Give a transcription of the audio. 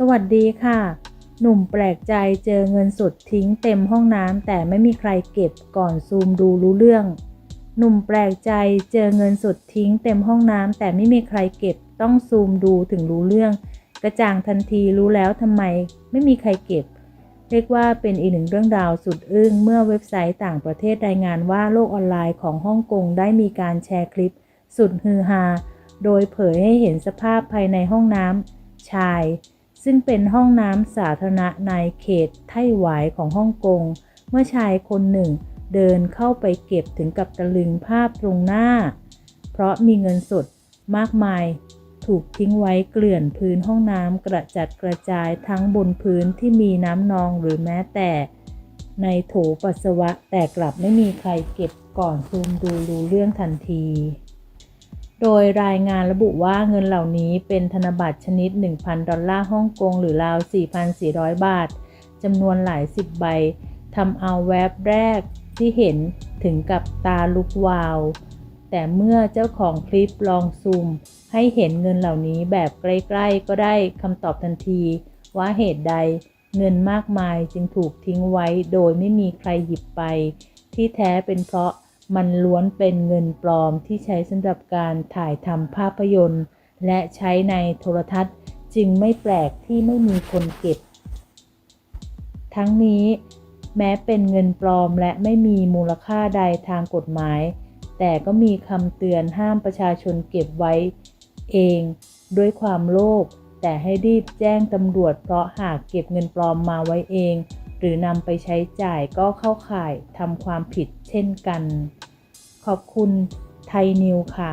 สวัสดีค่ะ หนุ่มแปลกใจเจอเงินสดทิ้งเต็มห้องน้ำแต่ไม่มีใครเก็บก่อนซูมดูรู้เรื่อง หนุ่มแปลกใจเจอเงินสดทิ้งเต็มห้องน้ำแต่ไม่มีใครเก็บต้องซูมดูถึงรู้เรื่อง กระจ่างทันทีรู้แล้วทำไมไม่มีใครเก็บ เรียกว่าเป็นอีกหนึ่งเรื่องราวสุดอึ้งเมื่อเว็บไซต์ต่างประเทศรายงานว่าโลกออนไลน์ของฮ่องกงได้มีการแชร์คลิป สุดฮือฮาโดยเผยให้เห็นสภาพภายในห้องน้ำชาย ซึ่งเป็นห้องน้ำสาธารณะในเขตไต้หวายของฮ่องกง เมื่อชายคนหนึ่งเดินเข้าไปเก็บถึงกับตะลึงภาพตรงหน้า เพราะมีเงินสดมากมาย ถูกทิ้งไว้เกลื่อนพื้นห้องน้ำกระจัดกระจายทั้งบนพื้นที่มีน้ำนองหรือแม้แต่ ในโถปัสสาวะแต่กลับไม่มีใครเก็บก่อนซูมดูรู้เรื่องทันที โดยรายงานระบุว่าเงินเหล่านี้เป็นธนบัตรชนิด 1,000 ดอลลาร์ฮ่องกงหรือราว 4,400 บาทจำนวนหลายสิบใบทำเอาแวบแรกที่เห็นถึงกับตาลุกวาว แต่เมื่อเจ้าของคลิปลองซูม ให้เห็นเงินเหล่านี้แบบใกล้ๆ ก็ได้คำตอบทันที ว่าเหตุใดเงินมากมายจึงถูกทิ้งไว้โดยไม่มีใครหยิบไป ที่แท้เป็นเพราะ มันล้วนเป็นเงินปลอมที่ใช้สำหรับการถ่ายทำภาพยนตร์ และใช้ในโทรทัศน์จึงไม่แปลกที่ไม่มีคนเก็บ ทั้งนี้แม้เป็นเงินปลอมและไม่มีมูลค่าใดทางกฎหมาย แต่ก็มีคำเตือนห้ามประชาชนเก็บไว้ เองด้วยความโลภแต่ให้รีบแจ้งตำรวจเพราะหากเก็บเงินปลอมมาไว้เอง หรือนำไปใช้จ่ายก็เข้าข่ายทำความผิดเช่นกัน ขอบคุณไทยนิวค่ะ